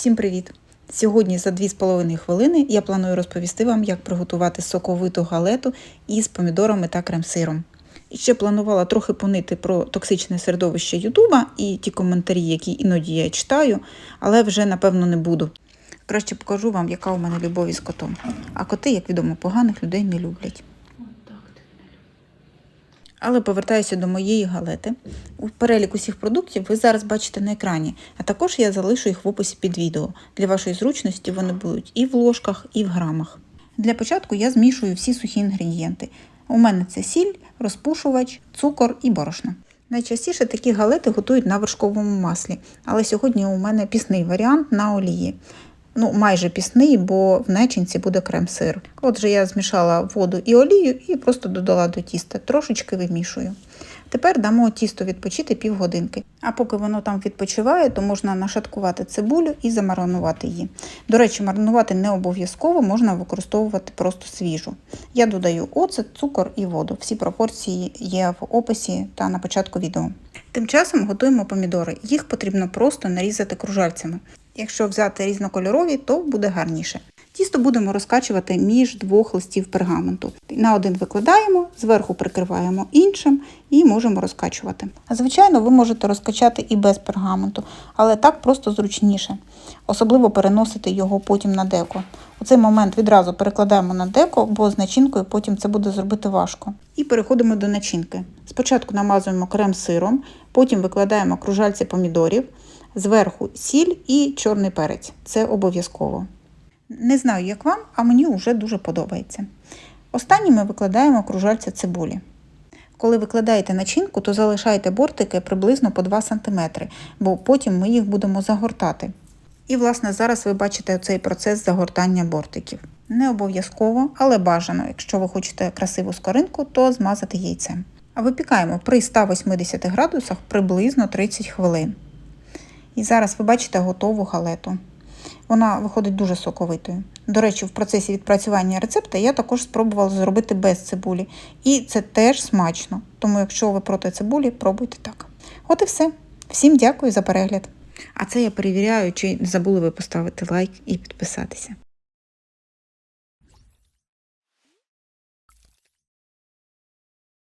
Всім привіт! Сьогодні за 2,5 хвилини я планую розповісти вам, як приготувати соковиту галету із помідорами та крем-сиром. І ще планувала трохи понити про токсичне середовище Ютуба і ті коментарі, які іноді я читаю, але вже напевно не буду. Краще покажу вам, яка у мене любов із котом. А коти, як відомо, поганих людей не люблять. Але повертаюся до моєї галети. У перелік усіх продуктів ви зараз бачите на екрані, а також я залишу їх в описі під відео. Для вашої зручності вони будуть і в ложках, і в грамах. Для початку я змішую всі сухі інгредієнти. У мене це сіль, розпушувач, цукор і борошно. Найчастіше такі галети готують на вершковому маслі, але сьогодні у мене пісний варіант на олії. Ну, майже пісний, бо в начинці буде крем-сир. Отже, я змішала воду і олію і просто додала до тіста, трошечки вимішую. Тепер дамо тісто відпочити півгодинки. А поки воно там відпочиває, то можна нашаткувати цибулю і замаринувати її. До речі, маринувати не обов'язково, можна використовувати просто свіжу. Я додаю оцет, цукор і воду. Всі пропорції є в описі та на початку відео. Тим часом готуємо помідори. Їх потрібно просто нарізати кружальцями. Якщо взяти різнокольорові, то буде гарніше. Тісто будемо розкачувати між двох листів пергаменту. На один викладаємо, зверху прикриваємо іншим і можемо розкачувати. Звичайно, ви можете розкачати і без пергаменту, але так просто зручніше. Особливо переносити його потім на деко. У цей момент відразу перекладаємо на деко, бо з начинкою потім це буде зробити важко. І переходимо до начинки. Спочатку намазуємо крем сиром, потім викладаємо кружальці помідорів, зверху сіль і чорний перець. Це обов'язково. Не знаю, як вам, а мені вже дуже подобається. Останнім ми викладаємо кружальця цибулі. Коли викладаєте начинку, то залишайте бортики приблизно по 2 см, бо потім ми їх будемо загортати. І, власне, зараз ви бачите цей процес загортання бортиків. Не обов'язково, але бажано, якщо ви хочете красиву скоринку, то змазати яйцем. А випікаємо при 180 градусах приблизно 30 хвилин. І зараз ви бачите готову галету. Вона виходить дуже соковитою. До речі, в процесі відпрацювання рецепта я також спробувала зробити без цибулі. І це теж смачно. Тому, якщо ви проти цибулі, пробуйте так. От і все. Всім дякую за перегляд. А це я перевіряю, чи не забули ви поставити лайк і підписатися.